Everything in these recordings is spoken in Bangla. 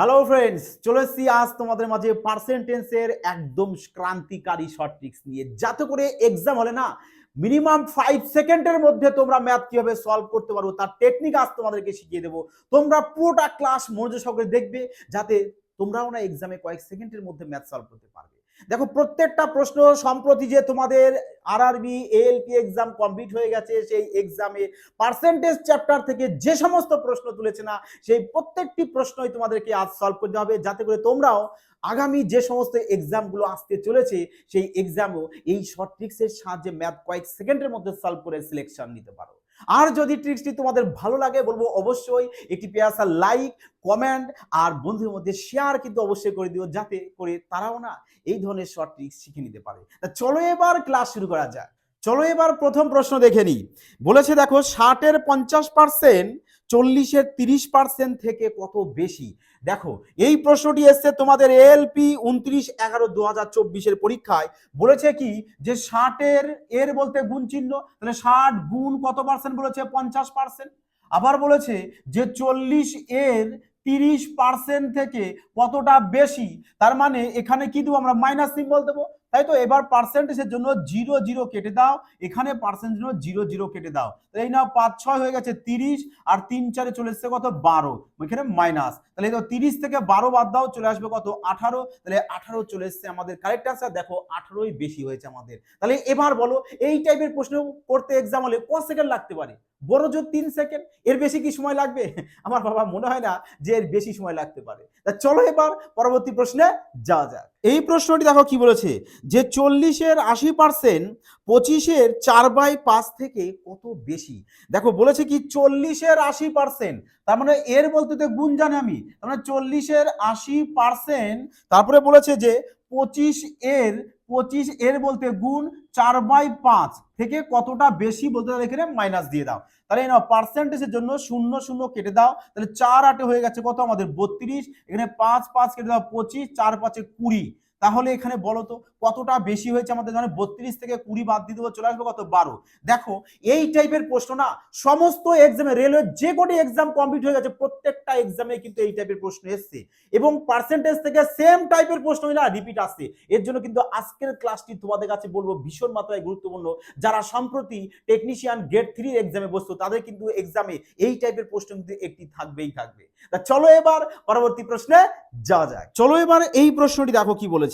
হ্যালো ফ্রেন্ডস চলে এসছি আজ তোমাদের মাঝে পার্সেন্টেন্সের একদম ক্রান্তিকারী শর্ট ট্রিক্স নিয়ে। যাতে করে এক্সাম হলে না মিনিমাম ফাইভ সেকেন্ডের মধ্যে তোমরা ম্যাথ কীভাবে সলভ করতে পারো, তার টেকনিক আজ তোমাদেরকে শিখিয়ে দেবো। তোমরা পুরোটা ক্লাস মনোযোগ সহকারে দেখবে, যাতে তোমরাও না এক্সামে কয়েক সেকেন্ডের মধ্যে ম্যাথ সলভ করতে পারবে। দেখো, প্রত্যেকটা প্রশ্ন সম্প্রতি যে তোমাদের আরআরবি এএলপি এক্সাম কমপ্লিট হয়ে গেছে, সেই এক্সামে পার্সেন্টেজ চ্যাপ্টার থেকে যে সমস্ত প্রশ্ন তুলেছে না, সেই প্রত্যেকটি প্রশ্নই তোমাদেরকে আজ সলভ করতে হবে। যাতে করে তোমরাও আগামী যে সমস্ত এক্সামগুলো আসতে চলেছে, সেই এক্সামও এই শর্ট ট্রিক্সের সাহায্যে ম্যাথ কয়েক সেকেন্ডের মধ্যে সলভ করে সিলেকশন নিতে পারো। আর যদি ট্রিক্সটি তোমাদের ভালো লাগে, বলব অবশ্যই একটি পেয়াসা লাইক কমেন্ট আর বন্ধুদের মধ্যে শেয়ার কিন্তু অবশ্যই করে দিও, যাতে করে তারাও না এই ধরনের শর্ট ট্রিক্স শিখে নিতে পারে। তা চলো এবার ক্লাস শুরু করা যাক। চলো এবার প্রথম প্রশ্ন দেখে নিই। বলেছে দেখো, ষাটের পঞ্চাশ পার্সেন্ট চল্লিশের তিরিশ পার্সেন্ট থেকে কত বেশি? দেখো, এই প্রশ্নটি এসছে তোমাদের এলপি উনত্রিশ এগারো দু হাজার চব্বিশের পরীক্ষায়। বলেছে কি যে ষাটের এর বলতে গুণ চিহ্ন, তাহলে ষাট গুণ কত পার্সেন্ট বলেছে? পঞ্চাশ পার্সেন্ট আবার বলেছে যে চল্লিশ এর তিরিশ পার্সেন্ট থেকে কতটা বেশি, তার মানে এখানে কি দেবো আমরা? মাইনাস সিম্বল দেবো। তাই তো এবার পার্সেন্টেজের জন্য জিরো জিরো কেটে দাও, এখানে পার্সেন্ট জন্য জিরো জিরো কেটে দাও। তাহলে এই নাও পাঁচ ছয় হয়ে গেছে তিরিশ, আর তিন চারে চলে এসছে কত? বারো। এখানে মাইনাস তাহলে এই তো তিরিশ থেকে বারো বাদ দাও, চলে আসবে কত? আঠারো। তাহলে আঠারো চলে এসছে আমাদের। কারেক্ট আনসার দেখো, আঠারোই বেশি হয়েছে আমাদের। তাহলে এবার বলো, এই টাইপের প্রশ্ন করতে এক্সাম হলে ক সেকেন্ড লাগতে পারে? বড় জোর তিন সেকেন্ড এর বেশি কি সময় লাগবে? আমার বাবা মনে হয় না যে এর বেশি সময় লাগতে পারে। তা চলো এবার পরবর্তী প্রশ্নে যাওয়া যাক। এই প্রশ্নটি দেখো কি বলেছে? যে চল্লিশের আশি পার্সেন্ট, পঁচিশের চার বাই পাঁচ থেকে কত বেশি? দেখো, বলেছে কি চল্লিশের আশি পার্সেন্ট, তার মানে এর বলতে তো গুণ জানি আমি, তার মানে চল্লিশের আশি পার্সেন্ট, তারপরে বলেছে যে পঁচিশ এর পঁচিশ এর বলতে গুণ চার বাই পাঁচ থেকে কতটা বেশি বলতে তাহলে এখানে মাইনাস দিয়ে দাও। তাহলে নাও পার্সেন্টেজের জন্য শূন্য শূন্য কেটে দাও, তাহলে চার আটে হয়ে গেছে কত আমাদের? বত্রিশ, এখানে পাঁচ পাঁচ কেটে দাও, পঁচিশ, চার পাঁচে কুড়ি। তাহলে এখানে বলো তো, কতটা বেশি হয়েছে আমাদের মানে বত্রিশ থেকে কুড়ি বাদ দিয়ে দেবো, চলে আসবে কত? বারো। দেখো, এই টাইপের প্রশ্ন না, সমস্ত এক্সামে রেলওয়ে যে কোটি এক্সাম কমপ্লিট হয়ে গেছে, প্রত্যেকটা এক্সামে কিন্তু এই টাইপের প্রশ্ন এসছে। এবং পার্সেন্টেজ থেকে সেম টাইপের প্রশ্নই না রিপিট আসছে। এর জন্য কিন্তু আজকের ক্লাসটি তোমাদের কাছে বলব, ভীষণ মাত্রায় গুরুত্বপূর্ণ। যারা সম্প্রতি টেকনিশিয়ান গ্রেড থ্রি এক্সামে বসতো তাদের কিন্তু এক্সামে এই টাইপের প্রশ্ন কিন্তু একটি থাকবেই থাকবে। তা চলো এবার, পরবর্তী প্রশ্নে যাওয়া যাক। চলো এবার এই প্রশ্নটি দেখো কি বলেছে।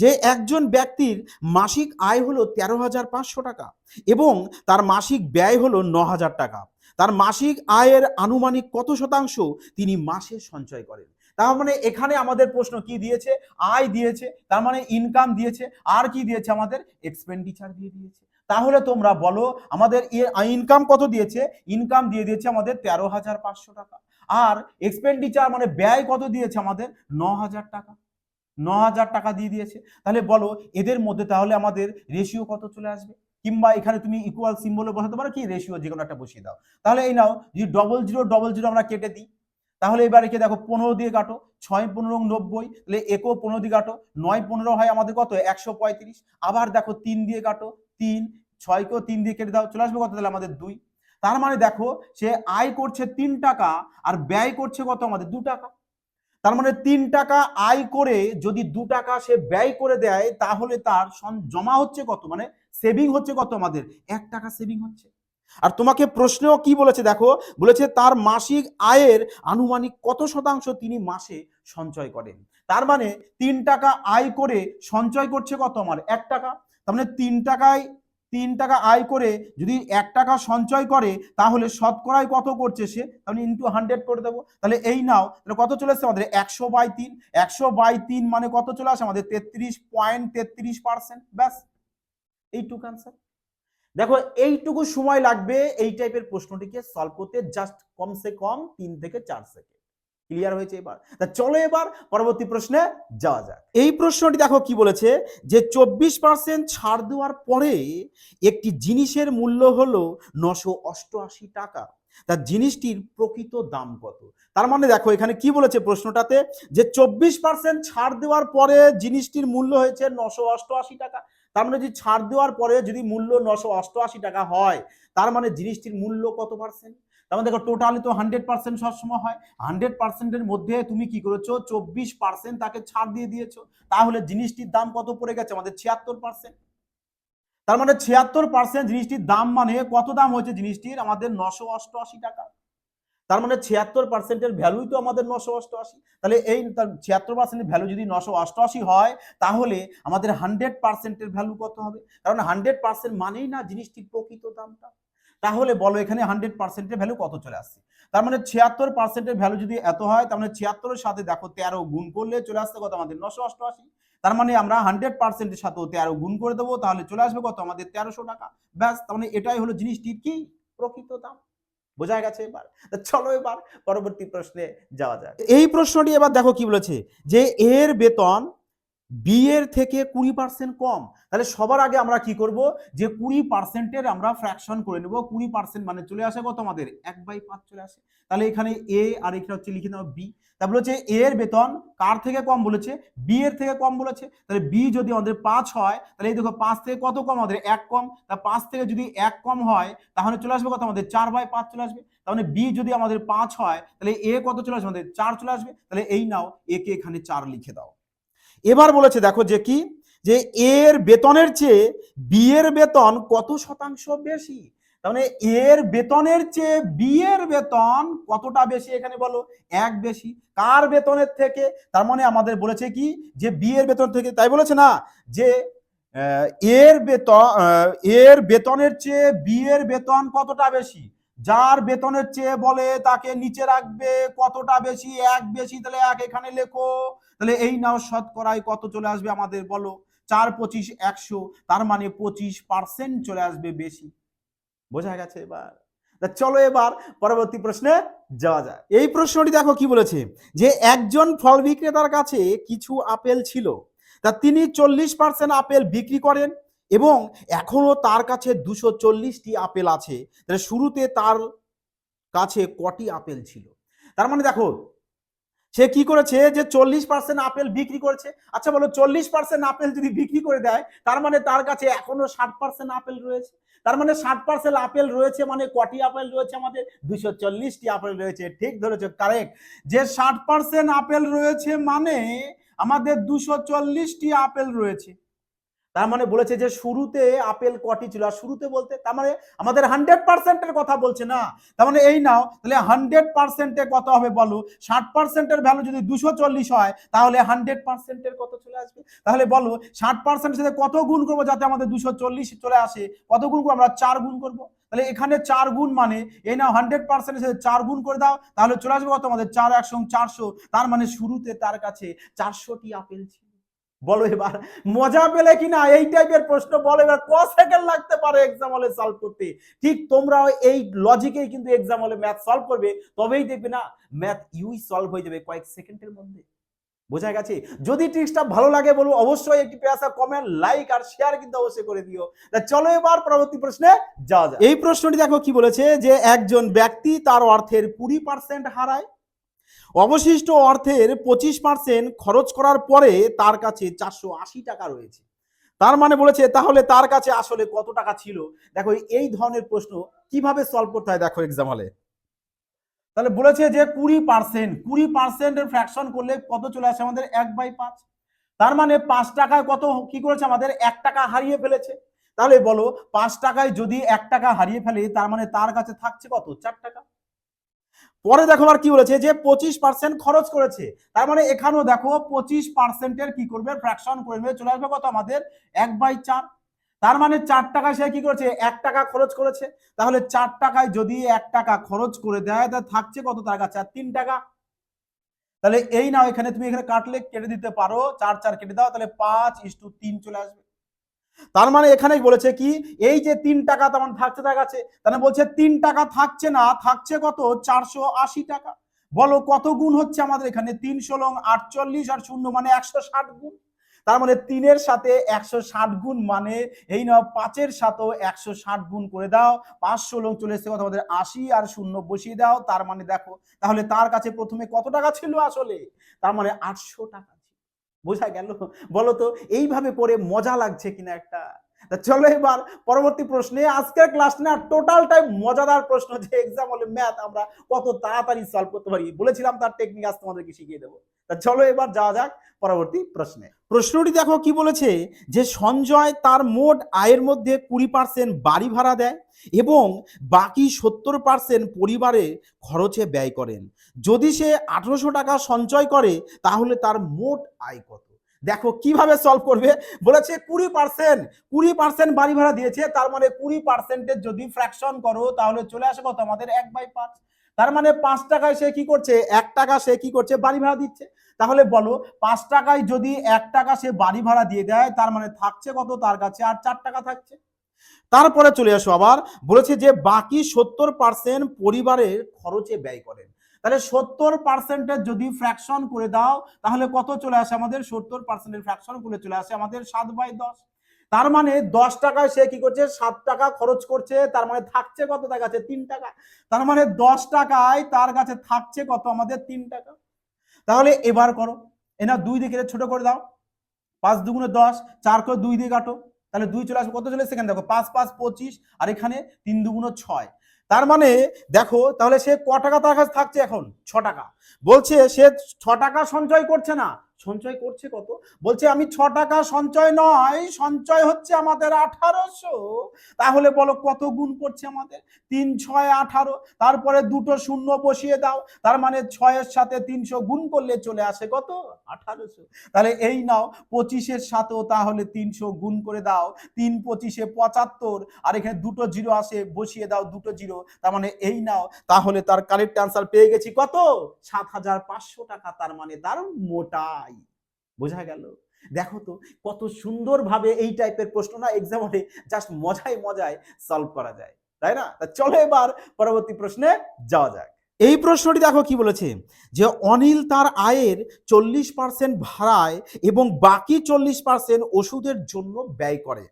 যে একজন ব্যক্তির মাসিক আয় হলো তেরো হাজার পাঁচশো টাকা এবং তার মাসিক ব্যয় হলো ন হাজার টাকা। তার মাসিক আয়ের আনুমানিক কত শতাংশ তিনি মাসে সঞ্চয় করেন। তার মানে এখানে আমাদের প্রশ্ন কি দিয়েছে? আয় দিয়েছে, তার মানে ইনকাম দিয়েছে, আর কি দিয়েছে আমাদের? এক্সপেন্ডিচার দিয়ে দিয়েছে। তাহলে তোমরা বলো, আমাদের ইনকাম কত দিয়েছে? ইনকাম দিয়ে দিয়েছে আমাদের তেরো হাজার পাঁচশো টাকা। আর এক্সপেন্ডিচার মানে ব্যয় কত দিয়েছে আমাদের? ন হাজার টাকা। ন হাজার টাকা দিয়ে দিয়েছে। তাহলে বলো, এদের মধ্যে তাহলে আমাদের রেশিও কত চলে আসবে? কিংবা এখানে তুমি ইকুয়াল সিম্বলে বসাতে পারো কি? রেশিও যে কোনো একটা বসিয়ে দাও। তাহলে এই নাও, যদি ডবল জিরো ডবল জিরো আমরা কেটে দিই, তাহলে এবার একে দেখো, পনেরো দিয়ে কাটো, ছয়, পনেরো, নব্বই, তাহলে একো পনেরো দিয়ে কাটো, নয়, পনেরো হয় আমাদের কত? একশো পঁয়ত্রিশ। আবার দেখো, তিন দিয়ে কাটো, তিন, ছয়কেও তিন দিয়ে কেটে দাও, চলে আসবে কত? তাহলে আমাদের দুই। তার মানে দেখো, সে আয় করছে তিন টাকা, আর ব্যয় করছে কত? আমাদের দু টাকা। তার মানে তিন টাকা আয় করে যদি দু টাকা সে ব্যয় করে দেয়, তাহলে তার জমা হচ্ছে কত? মানে সেভিং হচ্ছে কত আমাদের? এক টাকা সেভিং হচ্ছে। আর তোমাকে প্রশ্নেও কি বলেছে দেখো? বলেছে তার মাসিক আয়ের আনুমানিক কত শতাংশ তিনি মাসে সঞ্চয় করেন? তার মানে তিন টাকা আয় করে সঞ্চয় করছে কত আমার? এক টাকা। তার মানে তিন টাকায় তিন টাকা আয় করে যদি এক টাকা সঞ্চয় করে, তাহলে শতকরায় কত করছে সে? তাহলে ইন্টু হান্ড্রেড করে দেবো। তাহলে এই নাও, তাহলে কত চলে আসছে আমাদের একশো বাই তিন? একশো বাই তিন মানে কত চলে আসে আমাদের তেত্রিশ পয়েন্ট তেত্রিশ পার্সেন্ট ব্যাস, এইটুকু আনসার দেখো, এইটুকু সময় লাগবে এই টাইপের প্রশ্নটিকে সলভ করতে জাস্ট কমসে কম তিন থেকে চার সেকেন্ড ক্লিয়ার হয়েছে এবার। তা চলো এবার পরবর্তী প্রশ্নে যাওয়া যাক। এই প্রশ্নটি দেখো কি বলেছে যে চব্বিশ পার্সেন্ট ছাড় দেওয়ার পরে একটি জিনিসের মূল্য হলো নশো অষ্টআশি টাকা। তার জিনিসটির প্রকৃত দাম কত? তার মানে দেখো এখানে কি বলেছে প্রশ্নটাতে যে চব্বিশ পার্সেন্ট ছাড় দেওয়ার পরে জিনিসটির মূল্য হয়েছে নশো অষ্টআশি টাকা। তার মানে যদি ছাড় দেওয়ার পরে যদি মূল্য নশো অষ্টআশি টাকা হয়, তার মানে জিনিসটির মূল্য কত পার্সেন্ট তারপর দেখো টোটালি তো হান্ড্রেড পার্সেন্ট সবসময় হয়। হান্ড্রেড পার্সেন্টের মধ্যে তুমি কি করেছ? চব্বিশ পার্সেন্ট তাকে ছাড় দিয়ে দিয়েছ। তাহলে জিনিসটির দাম কত পড়ে গেছে? আমাদের ছিয়াত্তর পার্সেন্ট তার মানে ছিয়াত্তর পার্সেন্ট জিনিসটির দাম মানে কত দাম হয়েছে জিনিসটির? আমাদের নশো অষ্টআশি টাকা। তার মানে ছিয়াত্তর পার্সেন্টের ভ্যালুই তো আমাদের নশো অষ্টআশি। তাহলে এই তার ছিয়াত্তর পার্সেন্টের ভ্যালু যদি নশো অষ্টআশি হয়, তাহলে আমাদের হান্ড্রেড পার্সেন্টের ভ্যালু কত হবে? কারণ হান্ড্রেড পার্সেন্ট মানেই না জিনিসটির প্রকৃত দামটা। তাহলে বলো এখানে হান্ড্রেড পার্সেন্টের ভ্যালু কত চলে আসছে? তার মানে ছিয়াত্তর পার্সেন্টের ভ্যালু যদি এত হয়, তার মানে ছিয়াত্তরের সাথে দেখো তেরো গুণ করলে চলে আসছে কত? আমাদের নশো অষ্টআশি। তার মানে আমরা হান্ড্রেড পার্সেন্টের সাথে তেরো গুণ করে দেবো, তাহলে চলে আসবে কত? আমাদের তেরোশো টাকা। ব্যাস, তার মানে এটাই হলো জিনিসটির কি? প্রকৃত দাম। বোঝা গেছে এবার? চলো এবার পরবর্তী প্রশ্নে যাওয়া যাক। এই প্রশ্নটি এবার দেখো কি বলেছে? যে এর বেতন বি এর থেকে কুড়ি পার্সেন্ট কম। তাহলে সবার আগে আমরা কি করব? যে কুড়ি পার্সেন্টের আমরা ফ্র্যাকশন করে নেব। কুড়ি পার্সেন্ট মানে চলে আসে কত আমাদের? এক বাই পাঁচ চলে আসে। তাহলে এখানে এ আর এখানে হচ্ছে লিখে নেওয়া বি তারপরে হচ্ছে এ এর বেতন কার থেকে কম বলেছে? বি এর থেকে কম বলেছে। তাহলে বি যদি আমাদের পাঁচ হয়, তাহলে এই দেখো পাঁচ থেকে কত কম? আমাদের এক কম। তা পাঁচ থেকে যদি এক কম হয়, তাহলে চলে আসবে কত আমাদের? চার বাই পাঁচ চলে আসবে। তার মানে বি যদি আমাদের পাঁচ হয়, তাহলে এ কত চলে আসবে? আমাদের চার চলে আসবে। তাহলে এই নাও এ কে এখানে চার লিখে দাও। এবার বলেছে, দেখো যে কি? যে এর বেতনের চেয়ে বি এর বেতন কত শতাংশ বেশি? তার মানে এর বেতনের চেয়ে বি এর বেতন কতটা বেশি এখানে বলো? এক বেশি। কার বেতনের থেকে? তার মানে আমাদের বলেছে কি? যে বি এর বেতন থেকে। তাই বলেছে না? যে এর বেতন এর বেতনের চেয়ে বি এর বেতন কতটা বেশি? যার বেতনের চেয়ে বলে তাকে নিচে রাখবে, কতটা বেশি? এক বেশি, তাহলে এক এখানে লেখো। তাহলে এই নাও শতকরায় কত চলে আসবে আমাদের বলো? চার পঁচিশ একশো, তার মানে পঁচিশ পার্সেন্ট চলে আসবে বেশি। বোঝা গেছে এবার? চলো এবার পরবর্তী প্রশ্নে যাওয়া যায় এই প্রশ্নটি দেখো কি বলেছে? যে একজন ফল বিক্রেতার কাছে কিছু আপেল ছিল, তা তিনি চল্লিশ পার্সেন্ট আপেল বিক্রি করেন এবং এখনও তার কাছে দুশো চল্লিশটি আপেল আছে। তাহলে শুরুতে তার কাছে কটি আপেল ছিল? তার মানে দেখো, সে কি করেছে যে চল্লিশ পার্সেন্ট আপেল বিক্রি করেছে। আচ্ছা বলো, চল্লিশ পার্সেন্ট আপেল যদি বিক্রি করে দেয়, তার মানে তার কাছে এখনও ষাট পার্সেন্ট আপেল রয়েছে? তার মানে ষাট পার্সেন্ট আপেল রয়েছে মানে কটি আপেল রয়েছে আমাদের? দুশো চল্লিশটি আপেল রয়েছে। ঠিক ধরেছে কারেক্ট যে ষাট পার্সেন্ট আপেল রয়েছে মানে আমাদের দুশো চল্লিশটি আপেল রয়েছে। তার মানে বলেছে যে শুরুতে আপেল কটি ছিল? আর শুরুতে বলতে তার মানে আমাদের হান্ড্রেড পার্সেন্টের কথা বলছে না। তার মানে এই নাও, তাহলে হান্ড্রেড পার্সেন্টে কত হবে বলো? ষাট পার্সেন্টের ভ্যালু যদি দুশো চল্লিশ হয়, তাহলে হান্ড্রেড পার্সেন্টের কত চলে আসবে? তাহলে বলো, ষাট পার্সেন্টের সাথে কত গুণ করব যাতে আমাদের দুশো চল্লিশ চলে আসে? কত গুণ করব? আমরা চার গুণ করব। তাহলে এখানে চার গুণ মানে এই নাও হান্ড্রেড পার্সেন্টের সাথে চার গুণ করে দাও, তাহলে চলে আসবে কত? আমাদের চার একশো চারশো। তার মানে শুরুতে তার কাছে চারশোটি আপেল ছিল। বলো এবার, মজা পেলে কিনা? এই টাইপের প্রশ্ন, বলো এবার, ক সেকেন্ড লাগতে পারে এক্সাম হলে সলভ করতে? ঠিক তোমরাও এই লজিকেই কিন্তু এক্সাম হলে ম্যাথ সলভ করবে, তবেই দেখবে না ম্যাথ ইউই সলভ হয়ে যাবে কয়েক সেকেন্ডের মধ্যে। বোঝা গেছে? যদি ট্রিক্সটা ভালো লাগে বলব অবশ্যই একটি পেয়াসা কমেন্ট লাইক আর শেয়ার কিন্তু অবশ্যই করে দিও। তা চলো এবার পরবর্তী প্রশ্নে যাওয়া যায় এই প্রশ্নটি দেখো কি বলেছে যে, একজন ব্যক্তি তার অর্থের কুড়ি পার্সেন্ট হারায় অবশিষ্ট অর্থের পঁচিশ পার্সেন্ট খরচ করার পরে তার কাছে চারশো আশি টাকা রয়েছে। তার মানে বলেছে, তাহলে তার কাছে আসলে কত টাকা ছিল? দেখো, এই ধরনের প্রশ্ন কীভাবে সলভ করতে হয় দেখো এক্সাম হলে তাহলে বলেছে যে কুড়ি পার্সেন্ট কুড়ি পার্সেন্টের ফ্র্যাকশন করলে কত চলে আসে আমাদের এক বাই পাঁচ? তার মানে পাঁচ টাকায় কত, কি করেছে আমাদের? এক টাকা হারিয়ে ফেলেছে। তাহলে বলো, পাঁচ টাকায় যদি এক টাকা হারিয়ে ফেলে, তার মানে তার কাছে থাকছে কত? চার টাকা। পরে দেখো আর কি বলেছে যে পঁচিশ পার্সেন্ট খরচ করেছে। তার মানে এখানেও দেখো পঁচিশ পার্সেন্টের কি করবে? ফ্র্যাকশন করে নেবে। চলে আসবে কত? আমাদের এক বাই চার। তার মানে চার টাকায় সে কি করেছে? এক টাকা খরচ করেছে। তাহলে চার টাকায় যদি এক টাকা খরচ করে দেয়, তা থাকছে কত তার কাছে? তিন টাকা। তাহলে এই নাও, এখানে তুমি এখানে কাটলে কেটে দিতে পারো। চার চার কেটে দাও, তাহলে পাঁচ ইস টু তিন চলে আসবে। তার মানে এখানেই বলেছে কি, এই যে তিন টাকা তেমন থাকছে তার কাছে তাহলে বলছে তিন টাকা থাকছে না, থাকছে কত? চারশো আশি টাকা। বলো কত গুণ হচ্ছে আমাদের এখানে? তিন ষোলং আটচল্লিশ আর শূন্য মানে একশো ষাট গুণ। তার মানে তিনের সাথে একশো ষাট গুণ মানে এই নাও পাঁচের সাথেও একশো ষাট গুণ করে দাও। পাঁচ ষোলং চলে এসছে কত? আমাদের আশি আর শূন্য বসিয়ে দাও। তার মানে দেখো, তাহলে তার কাছে প্রথমে কত টাকা ছিল আসলে? তার মানে আটশো টাকা। বোঝা গেল? বলো তো এইভাবে পরে মজা লাগছে কিনা একটা চলো এবার পরবর্তী প্রশ্নে। আজকের ক্লাস না টোটাল টাইম মজাদার প্রশ্ন যে এক্সাম হলে ম্যাথ আমরা কত তাড়াতাড়ি সলভ করতে পারি। বলেছিলাম তার টেকনিক আজ তোমাদেরকে শিখিয়ে দেবো। তা চলো এবার যাওয়া যাক পরবর্তী প্রশ্নে। প্রশ্নটি দেখো কি বলেছে যে সঞ্জয় তার মোট আয়ের মধ্যে কুড়ি পার্সেন্ট বাড়ি ভাড়া দেয় এবং বাকি সত্তর পার্সেন্ট পরিবারে খরচে ব্যয় করেন। যদি সে আঠারোশো টাকা সঞ্চয় করে, তাহলে তার মোট আয় কত? দেখো কীভাবে সলভ করবে? বলেছে কুড়ি পার্সেন্ট কুড়ি পার্সেন্ট বাড়ি ভাড়া দিয়েছে, তার মানে কুড়ি পার্সেন্টের যদি ফ্র্যাকশন করো, তাহলে চলে আসে কত? আমাদের এক বাই পাঁচ। তার মানে পাঁচ টাকায় সে কি করছে? এক টাকা সে কি করছে? বাড়ি ভাড়া দিচ্ছে। তাহলে বলো, পাঁচ টাকায় যদি এক টাকা সে বাড়ি ভাড়া দিয়ে দেয়, তার মানে থাকছে কত? তার কাছে আর চার টাকা থাকছে। তারপরে চলে আসো আবার। বলেছে যে বাকি সত্তর পার্সেন্ট পরিবারের খরচে ব্যয় করেন। তাহলে সত্তর পার্সেন্টের যদি ফ্র্যাকশন করে দাও, তাহলে কত চলে আসে আমাদের? সত্তর পার্সেন্টের ফ্র্যাকশন করে চলে আসে আমাদের সাত বাই দশ। তার মানে দশ টাকায় সে কি করছে? সাত টাকা খরচ করছে, তার মানে থাকছে কত তার কাছে? তিন টাকা। তার মানে দশ টাকায় তার কাছে থাকছে কত আমাদের? তিন টাকা। তাহলে এবার করো। এনা দুই দিকে ছোট করে দাও। পাঁচ দুগুণে দশ, চার করে দুই দিয়ে কাটো। তাহলে দুই চলে আসবে। কত চলে সেখানে দেখো, পাঁচ পাঁচ, পঁচিশ, আর এখানে তিন দুগুণ ছয়। তার মানে দেখো, তাহলে সে ক টাকা তার কাছে থাকছে এখন? ছ টাকা। বলছে সে ছ টাকা সঞ্চয় করছে না। সঞ্চয় করছে কত? বলছে, আমি ছ টাকা সঞ্চয় নয়, সঞ্চয় হচ্ছে আমাদের আঠারোশো। তাহলে বলো কত গুণ করছে আমাদের? তিন, ছয়, আঠারো, তারপরে দুটো শূন্য বসিয়ে দাও। তার মানে ছয়ের সাথে তিনশো গুণ করলে চলে আসে কত? আঠারোশো। তাহলে এই নাও, পঁচিশের সাথেও তাহলে তিনশো গুণ করে দাও। তিন পঁচিশে পঁচাত্তর, আর এখানে দুটো জিরো আসে, বসিয়ে দাও দুটো জিরো। তার মানে এই নাও, তাহলে তার কারেক্ট অ্যান্সার পেয়ে গেছি কত? সাত হাজার পাঁচশো টাকা। তার মানে তার মোটাই। বোঝা গেল? দেখো তো, কত সুন্দরভাবে এই টাইপের প্রশ্ন না এক্সাম জাস্ট মজায় মজায় সলভ করা যায়, তাই না? তা চলো এবার পরবর্তী প্রশ্নে যাওয়া যাক। এই প্রশ্নটি দেখো কি বলেছে, যে অনিল তার আয়ের চল্লিশ পার্সেন্ট ভাড়ায় এবং বাকি চল্লিশ পার্সেন্ট ওষুধের জন্য ব্যয় করে।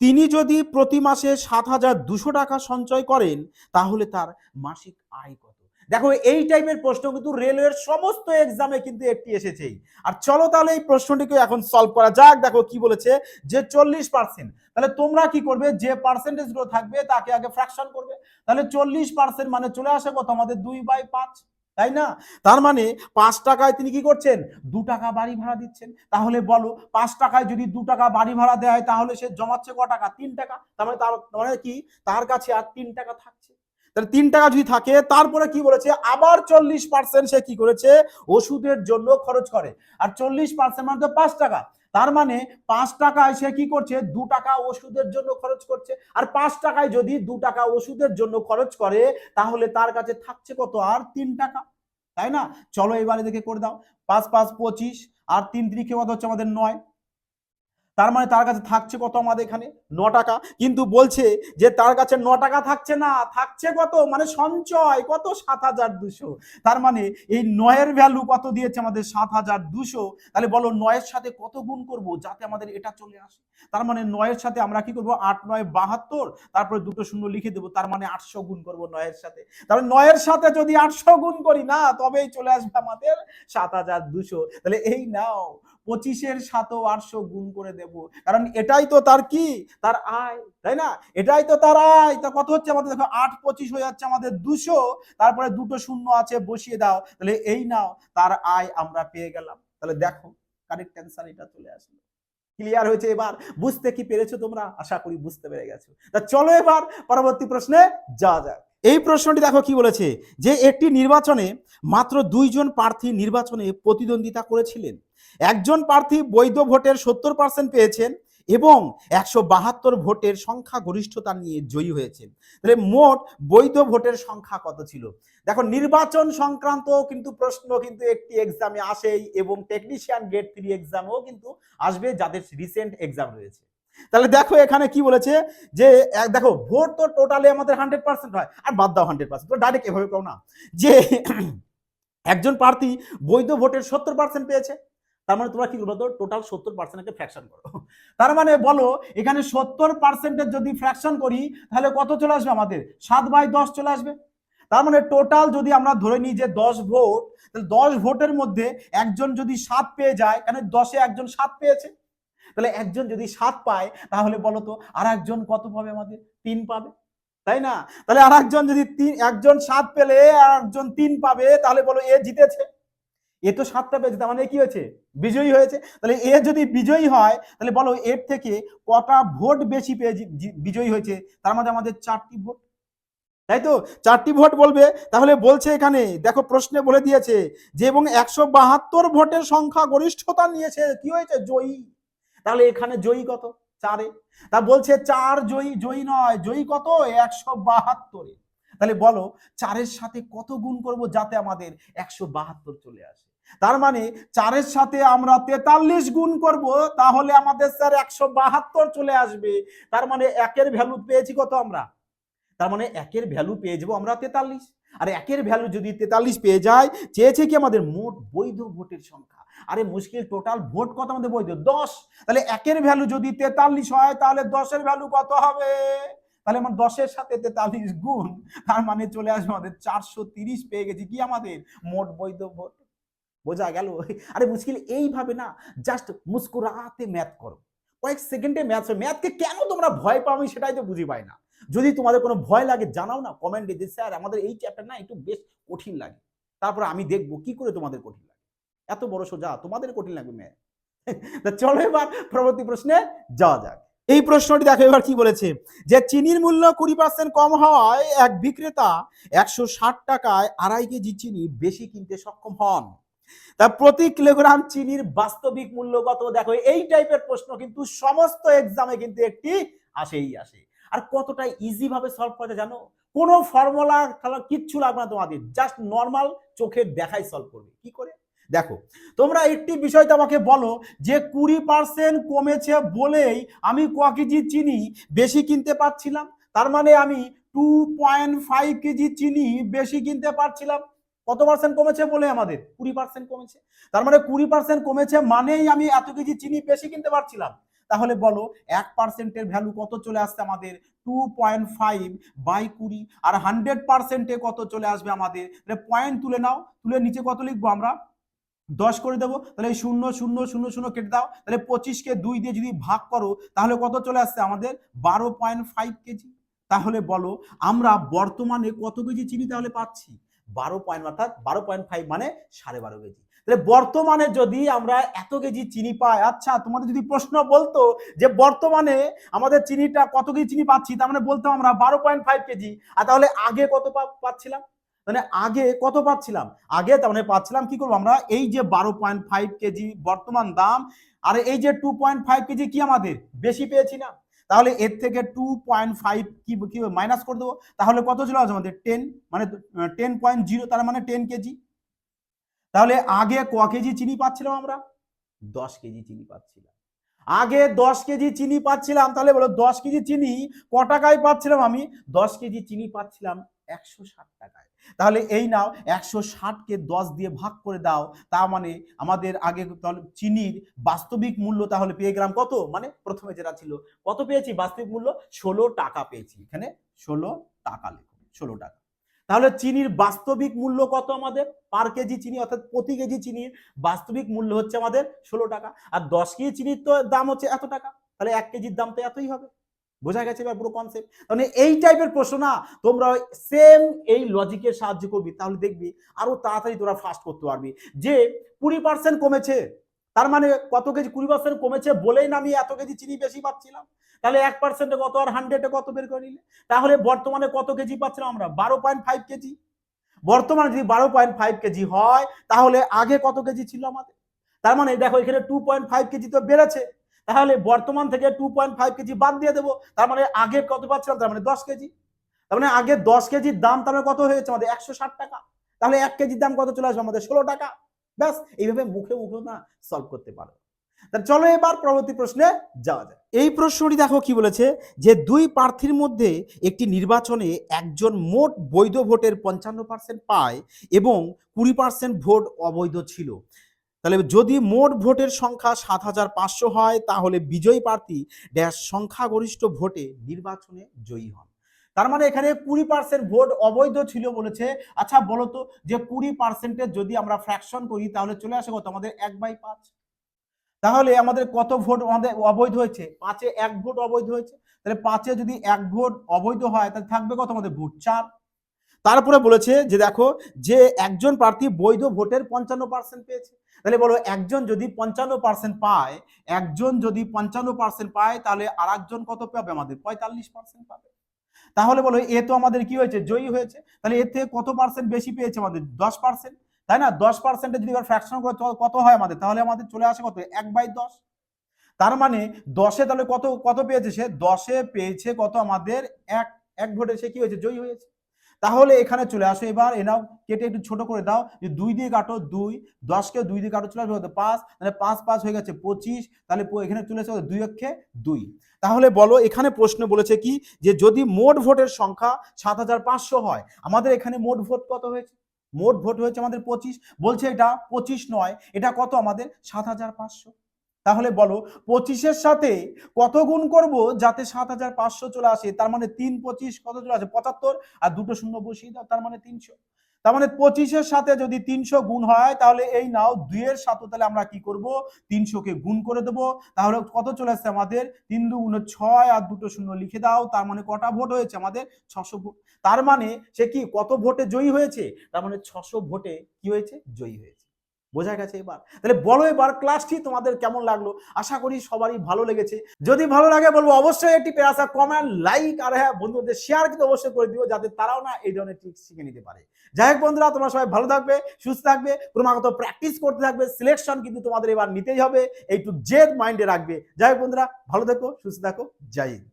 তিনি যদি প্রতি মাসে সাত হাজার দুশো টাকা সঞ্চয় করেন, তাহলে তার মাসিক আয় কত? দেখো, এই টাইপের প্রশ্ন কিন্তু রেলওয়ের সমস্ত এক্সামে কিন্তু একটি এসেছেই। আর চলো তাহলে এই প্রশ্নটিকে এখন সলভ করা যাক। দেখো কি বলেছে যে চল্লিশ পার্সেন্ট তাহলে তোমরা কি করবে? যে পার্সেন্টেজগুলো থাকবে তাকে আগে ফ্র্যাকশন করবে। তাহলে চল্লিশ পার্সেন্ট মানে চলে আসে কত? আমাদের দুই বাই পাঁচ, তাই না? তার মানে পাঁচ টাকায় তিনি কি করছেন? দু টাকা বাড়ি ভাড়া দিচ্ছেন। তাহলে বলো, পাঁচ টাকায় যদি দু টাকা বাড়ি ভাড়া দেয় তাহলে সে জমাচ্ছে ক টাকা? তিন টাকা। তার মানে তার মানে কি? তার কাছে আর তিন টাকা থাকছে তাহলে তিন টাকা যদি থাকে, তারপরে কি বলেছে? আবার চল্লিশ পার্সেন্ট সে কি করেছে? ওষুধের জন্য খরচ করে। আর চল্লিশ পার্সেন্ট মানে তো পাঁচ টাকা। তার মানে পাঁচ টাকায় সে কি করছে? দু টাকা ওষুধের জন্য খরচ করছে। আর পাঁচ টাকায় যদি দু টাকা ওষুধের জন্য খরচ করে, তাহলে তার কাছে থাকছে কত? আর তিন টাকা। তাই না? চলো এবারে দেখে করে দাও। পাঁচ পাঁচ, পঁচিশ। আর তিন তিরিখে কত হচ্ছে? আমাদের নয়। তার মানে তার কাছে থাকছে কত আমাদের এখানে? ন টাকা। কিন্তু বলছে যে তার কাছে ন টাকা থাকছে না, থাকছে কত? মানে সঞ্চয়, কত? সাত হাজার দুশো। তার মানে এই নয়ের ভ্যালু কত দিয়েছে আমাদের? সাত হাজার দুশো। তাহলে বলো, নয়ের সাথে কত গুণ করব যাতে আমাদের এটা চলে আসে? তার মানে নয়ের সাথে আমরা কি করব? আট, নয়, বাহাত্তর। তারপরে দুটো শূন্য লিখে দেবো। তার মানে আটশো গুণ করব নয়ের সাথে। তাহলে নয়ের সাথে যদি আটশো গুণ করি না, তবেই চলে আসবে আমাদের সাত হাজার দুশো। তাহলে এই নাও, পঁচিশের সাথেও আটশো গুণ করে দেব। কারণ এটাই তো তার কি? তার আয়, তাই না? এটাই তো তার আয়। তা কত হচ্ছে আমাদের? দেখো, আট পঁচিশ হয়ে যাচ্ছে আমাদের দুশো। তারপরে দুটো শূন্য আছে, বসিয়ে দাও। তাহলে এই নাও, তার আয় আমরা পেয়ে গেলাম। তাহলে দেখো কারেক্ট অ্যান্সার এটা চলে আসলো। ক্লিয়ার হয়েছে এবার? বুঝতে কি পেরেছ তোমরা? আশা করি বুঝতে পেরে গেছো। তা চলো এবার, পরবর্তী প্রশ্নে যাওয়া যাক। এই প্রশ্নটি দেখো কি বলেছে? যে একটি নির্বাচনে মাত্র দুইজন প্রার্থী নির্বাচনে প্রতিদ্বন্দ্বিতা করেছিলেন। একজন প্রার্থী বৈধ ভোটের সত্তর পার্সেন্ট পেয়েছেন এবং একশো বাহাত্তর ভোটের সংখ্যা গরিষ্ঠতা নিয়ে জয়ী হয়েছেন। তাহলে মোট বৈধ ভোটের সংখ্যা কত ছিল? দেখো, নির্বাচন সংক্রান্ত কিন্তু প্রশ্ন কিন্তু একটি এক্সামে আসেই এবং টেকনিশিয়ান গেট থ্রি এক্সামেও কিন্তু আসবে যাদের রিসেন্ট এক্সাম রয়েছে। তাহলে দেখো এখানে কি বলেছে যে দেখো, ভোট তো টোটালি আমাদের হান্ড্রেড পার্সেন্ট হয়। আর বাদ দাও হান্ড্রেড পার্সেন্ট তো ডাইরেক্ট এভাবে করো না। যে একজন প্রার্থী বৈধ ভোটের সত্তর পার্সেন্ট পেয়েছে, তার মানে তোমরা কি করব তো টোটাল সত্তর পার্সেন্টকে ফ্র্যাকশন করো। তার মানে বলো, এখানে সত্তর পার্সেন্টের যদি ফ্র্যাকশন করি, তাহলে কত চলে আসবে আমাদের? সাত বাই দশ চলে আসবে। তার মানে টোটাল যদি আমরা ধরে নিই যে দশ ভোট, তাহলে দশ ভোটের মধ্যে একজন যদি সাত পেয়ে যায় কেন দশে একজন সাত পেয়েছে। তাহলে একজন যদি সাত পায়, তাহলে বলো তো আর একজন কত পাবে আমাদের? তিন পাবে। তাই না? তাহলে আর একজন যদি তিন, একজন সাত পেলে আর একজন তিন পাবে, তাহলে বলো এ জিতেছে। এ তো সাতটা পেয়েছে, তার মানে কি হয়েছে? বিজয়ী হয়েছে। তাহলে এ যদি বিজয়ী হয়, তাহলে বলো এর থেকে কটা ভোট বেশি পেয়ে বিজয়ী হয়েছে? তার মধ্যে আমাদের চারটি ভোট। তাই তো? চারটি ভোট বলবে। তাহলে বলছে এখানে, দেখো প্রশ্নে বলে দিয়েছে যে, এবং একশো বাহাত্তর ভোটের সংখ্যা গরিষ্ঠতা নিয়েছে। কি হয়েছে? জয়ী। তাহলে এখানে জয়ী কত? চারে। তা বলছে চার জয়ী জয়ী নয়, জয়ী কত? একশো বাহাত্তরে। তাহলে বলো, চারের সাথে কত গুণ করব যাতে আমাদের একশো বাহাত্তর চলে আসে? তার মানে চারের সাথে আমরা তেতাল্লিশ গুণ করব, তাহলে আমাদের স্যার একশো বাহাত্তর চলে আসবে। তার মানে একের ভ্যালু পেয়েছি কত আমরা? তার মানে একের ভ্যালু পেয়ে যাব আমরা তেতাল্লিশ। আর একের ভ্যালু যদি তেতাল্লিশ পেয়ে যায়, চেয়েছে কি আমাদের মোট বৈধ ভোটের সংখ্যা? আরে মুশকিল টোটাল ভোট কত আমাদের বৈধ? দশ। তাহলে একের ভ্যালু যদি তেতাল্লিশ হয়, তাহলে দশের ভ্যালু কত হবে? তাহলে আমার দশের সাথে তেতাল্লিশ গুণ, তার মানে চলে আসবে আমাদের চারশো তিরিশ পেয়ে গেছি কি আমাদের? মোট বৈধ ভোট। বোঝা গেল? আরে মুশকিল, এইভাবে না জাস্ট মুস্কুরাতে ম্যাথ করো। কয়েক সেকেন্ডে ম্যাথ ম্যাথকে কেন তোমরা ভয় পাও আমি সেটাই তো বুঝি পাই না। যদি তোমাদের কোনো ভয় লাগে, জানাও না কমেন্টে যে স্যার, আমাদের এই চ্যাপ্টার না একটু বেশ কঠিন লাগে। তারপর আমি দেখব কি করে তোমাদের কঠিন লাগে। এত বড় সোজা, তোমাদের কঠিন লাগবে ম্যাথ তা চলো এবার পরবর্তী প্রশ্নে যাওয়া যাক। এই প্রশ্নটি দেখো, এবার কি বলেছে? যে চিনির মূল্য কুড়ি পার্সেন্ট কম হওয়ায় এক বিক্রেতা একশো ষাট টাকায় আড়াই কেজি চিনি বেশি কিনতে সক্ষম হন। তা প্রতি কিলোগ্রাম চিনির বাস্তবিক মূল্য কত? দেখো, এই টাইপের প্রশ্ন কিন্তু সমস্ত এক্সামে কিন্তু একটি আসেই আসে। আর কতটা ইজি ভাবে সলভ করা জানো? কোনো ফর্মুলা কিচ্ছু লাগবে না তোমাদের জাস্ট নর্মাল চোখের দেখাই সলভ করবে। কি করে? দেখো, তোমরা একটি বিষয় তোমাকে বলো, যে কুড়ি পার্সেন্ট কমেছে বলেই আমি ক কেজি চিনি বেশি কিনতে পারছিলাম? তার মানে আমি টু পয়েন্ট ফাইভ কেজি চিনি বেশি কিনতে পারছিলাম। কত পার্সেন্ট কমেছে বলে আমাদের? কুড়ি পার্সেন্ট কমেছে। তার মানে কুড়ি পার্সেন্ট কমেছে মানেই আমি এত কেজি চিনি বেশি কিনতে পারছিলাম। তাহলে বলো এক পার্সেন্টের ভ্যালু কত চলে আসছে আমাদের? টু পয়েন্ট ফাইভ বাই কুড়ি আর হান্ড্রেড পার্সেন্টে কত চলে আসবে আমাদের? তাহলে পয়েন্ট তুলে নাও, তুলে নিচে কত লিখব আমরা? দশ করে দেবো, তাহলে শূন্য শূন্য শূন্য শূন্য কেটে দাও, তাহলে পঁচিশকে দুই দিয়ে যদি ভাগ করো, তাহলে কত চলে আসছে আমাদের? বারো পয়েন্ট ফাইভ কেজি। তাহলে বলো, আমরা বর্তমানে কত কেজি চিনি তাহলে পাচ্ছি? বারো পয়েন্ট অর্থাৎ বারো পয়েন্ট ফাইভ মানে সাড়ে বারো কেজি। তাহলে বর্তমানে যদি আমরা এত কেজি চিনি পাই আচ্ছা তোমাদের যদি প্রশ্ন বলতো যে বর্তমানে আমাদের চিনিটা কত কেজি চিনি পাচ্ছি, তার মানে বলতাম আমরা বারো পয়েন্ট ফাইভ কেজি। আর তাহলে আগে কত পাচ্ছিলাম? মানে আগে কত পাচ্ছিলাম? আগে তার মানে পাচ্ছিলাম কি করব আমরা? এই যে বারো পয়েন্ট ফাইভ কেজি বর্তমান দাম, আর এই যে টু পয়েন্ট ফাইভ কেজি কি আমাদের? বেশি পেয়েছি না। তাহলে এর থেকে টু পয়েন্ট ফাইভ কি কি মাইনাস করে দেবো। তাহলে কত ছিল আমাদের? টেন মানে টেন পয়েন্ট জিরো তার মানে টেন কেজি। তাহলে আগে ক কেজি চিনি পাচ্ছিলাম আমরা? দশ কেজি চিনি পাচ্ছিলাম। আগে দশ কেজি চিনি পাচ্ছিলাম, তাহলে বলো দশ কেজি চিনি ক টাকায় পাচ্ছিলাম আমি? দশ কেজি চিনি পাচ্ছিলাম একশো ষাট টাকায়। তাহলে এই নাও, একশো ষাটকে দশ দিয়ে ভাগ করে দাও, তা মানে আমাদের আগে চিনির বাস্তবিক মূল্য তাহলে পেয়ে গেলাম কত? মানে প্রথমে যেটা ছিল, কত পেয়েছি? বাস্তবিক মূল্য ষোলো টাকা পেয়েছি। এখানে ষোলো টাকা লিখুন ষোলো টাকা। তাহলে চিনির বাস্তবিক মূল্য কত আমাদের? পার কেজি চিনি, অর্থাৎ প্রতি কেজি চিনির বাস্তবিক মূল্য হচ্ছে আমাদের ষোলো টাকা। আর দশ কেজি চিনির তো দাম হচ্ছে এত টাকা, তাহলে এক কেজির দাম তো এতই হবে। বোঝা গেছে এবার পুরো কনসেপ্ট মানে এই টাইপের প্রশ্ন না, তোমরা সেম এই লজিকের সাহায্য করবি, তাহলে দেখবি আরও তাড়াতাড়ি তোরা ফাস্ট করতে পারবি। যে কুড়ি পার্সেন্ট কমেছে তার মানে কত কেজি কুড়ি পার্সেন্ট কমেছে বলেই না আমি এত কেজি চিনি বেশি পাচ্ছিলাম। তাহলে এক পার্সেন্টে কত আর হান্ড্রেডে কত বের করে নিলে? তাহলে বর্তমানে কত কেজি পাচ্ছিলাম আমরা? বারো পয়েন্ট ফাইভ কেজি। বর্তমানে যদি বারো পয়েন্ট ফাইভ কেজি হয়, তাহলে আগে কত কেজি ছিল আমাদের? তার মানে দেখো এখানে টু পয়েন্ট ফাইভ কেজি তো বেড়েছে। তাহলে বর্তমান থেকে টু পয়েন্ট ফাইভ কেজি বাদ দিয়ে দেবো। তার মানে আগে কত পাচ্ছিলাম? তার মানে দশ কেজি। তার মানে আগে দশ কেজির দাম তার মানে কত হয়েছে? আমাদের একশো ষাট টাকা। তাহলে এক কেজির দাম কত চলে আসবে? আমাদের ষোলো টাকা। ব্যাস, এইভাবে মুখে মুখে না সলভ করতে পারো। চলো এবার পরবর্তী প্রশ্নে যাওয়া যায় এই প্রশ্নটি দেখো কি বলেছে যে, দুই প্রার্থীর মধ্যে একটি নির্বাচনে একজন মোট বৈধ ভোটের পঞ্চান্ন পার্সেন্ট পায় এবং কুড়ি পার্সেন্ট ভোট অবৈধ ছিল। তাহলে যদি মোট ভোটের সংখ্যা সাত হাজার পাঁচশো হয়, তাহলে বিজয়ী প্রার্থী ড্যাশ সংখ্যাগরিষ্ঠ ভোটে নির্বাচনে জয়ী হন। তার মানে এখানে কুড়ি পার্সেন্ট ভোট অবৈধ ছিল বলেছে। আচ্ছা বলো তো যে কুড়ি পার্সেন্টের যদি আমরা ফ্র্যাকশন করি, তাহলে চলে আসে কত? আমাদের এক বাই পাঁচ। তাহলে আমাদের কত ভোট আমাদের অবৈধ হয়েছে? পাঁচে এক ভোট অবৈধ হয়েছে। তাহলে পাঁচে যদি এক ভোট অবৈধ হয়, তাহলে থাকবে কত? আমাদের ভোট চার। তারপরে বলেছে যে দেখো, যে একজন প্রার্থী বৈধ ভোটের পঞ্চান্ন পার্সেন্ট পেয়েছে। তাহলে বলো, একজন যদি পঞ্চান্ন পার্সেন্ট পায়, একজন যদি পঞ্চান্ন পার্সেন্ট পায়, তাহলে আর একজন কত পাবে? আমাদের পঁয়তাল্লিশ পার্সেন্ট পাবে। তাহলে বলো, এ তো আমাদের কি হয়েছে? জয়ী হয়েছে। তাহলে এর থেকে কত পার্সেন্ট বেশি পেয়েছে আমাদের? দশ পার্সেন্ট তাই না? দশ পার্সেন্টে যদি এবার ফ্র্যাকশন করে কত হয় আমাদের? তাহলে আমাদের চলে আসে কত? এক বাই দশ। তার মানে দশে তাহলে কত কত পেয়েছে সে? দশে পেয়েছে কত আমাদের? এক। এক ভোটে সে কি হয়েছে? জয়ী হয়েছে। তাহলে এখানে চলে আসো এবার, এ নাও, কেটে একটু ছোট করে দাও, যে দুই দিয়ে কাটো দুই দশকে দুই দিয়ে কাটো, চলে আসবে? পাঁচ, তাহলে পাঁচ পাঁচ হয়ে গেছে পঁচিশ, তাহলে এখানে চলে আসবে দুই অক্ষে দুই। তাহলে বলো, এখানে প্রশ্ন বলেছে কি, যে যদি মোট ভোটের সংখ্যা সাত হাজার পাঁচশো হয়, আমাদের এখানে মোট ভোট কত হয়েছে? মোট ভোট হয়েছে আমাদের পঁচিশ, বলছে এটা পঁচিশ নয়, এটা কত আমাদের? সাত হাজার পাঁচশো। তাহলে বলো, পঁচিশের সাথে কত গুণ করব যাতে সাত হাজার পাঁচশো চলে আসে? তার মানে তিন পঁচিশ কত চলে আসে? পঁচাত্তর আর দুটো শূন্য বসিয়ে দাও, তার মানে তিনশো। তার মানে পঁচিশের সাথে যদি তিনশো গুণ হয়, তাহলে এই নাও দুইয়ের সাথে তাহলে আমরা কি করব? তিনশোকে গুণ করে দেবো। তাহলে কত চলে আসছে আমাদের? তিন দু গুণ ছয় আর দুটো শূন্য লিখে দাও। তার মানে কটা ভোট হয়েছে আমাদের? ছশো ভোট। তার মানে সে কি কত ভোটে জয়ী হয়েছে? তার মানে ছশো ভোটে কি হয়েছে? জয়ী হয়েছে। বোঝা গেছে এবার। তাহলে বলো এবার ক্লাসটি তোমাদের কেমন লাগল? আশা করি সবারই ভালো লেগেছে। যদি ভালো লাগে বলব অবশ্যই একটি পেরাসা কমেন্ট লাইক আর হ্যাঁ বন্ধুদের শেয়ার কিন্তু অবশ্যই করে দিও যাতে তারাও না এই ধরনের ট্রিক্স শিখে নিতে পারে। যাই হোক বন্ধুরা, তোমরা সবাই ভালো থাকবে, সুস্থ থাকবে, ক্রমাগত প্র্যাকটিস করতে থাকবে সিলেকশন কিন্তু তোমাদের এবার নিতেই হবে এইটু জেদ মাইন্ডে রাখবে। যাই হোক বন্ধুরা, ভালো থাকো, সুস্থ থাকো, জয় হিন্দ।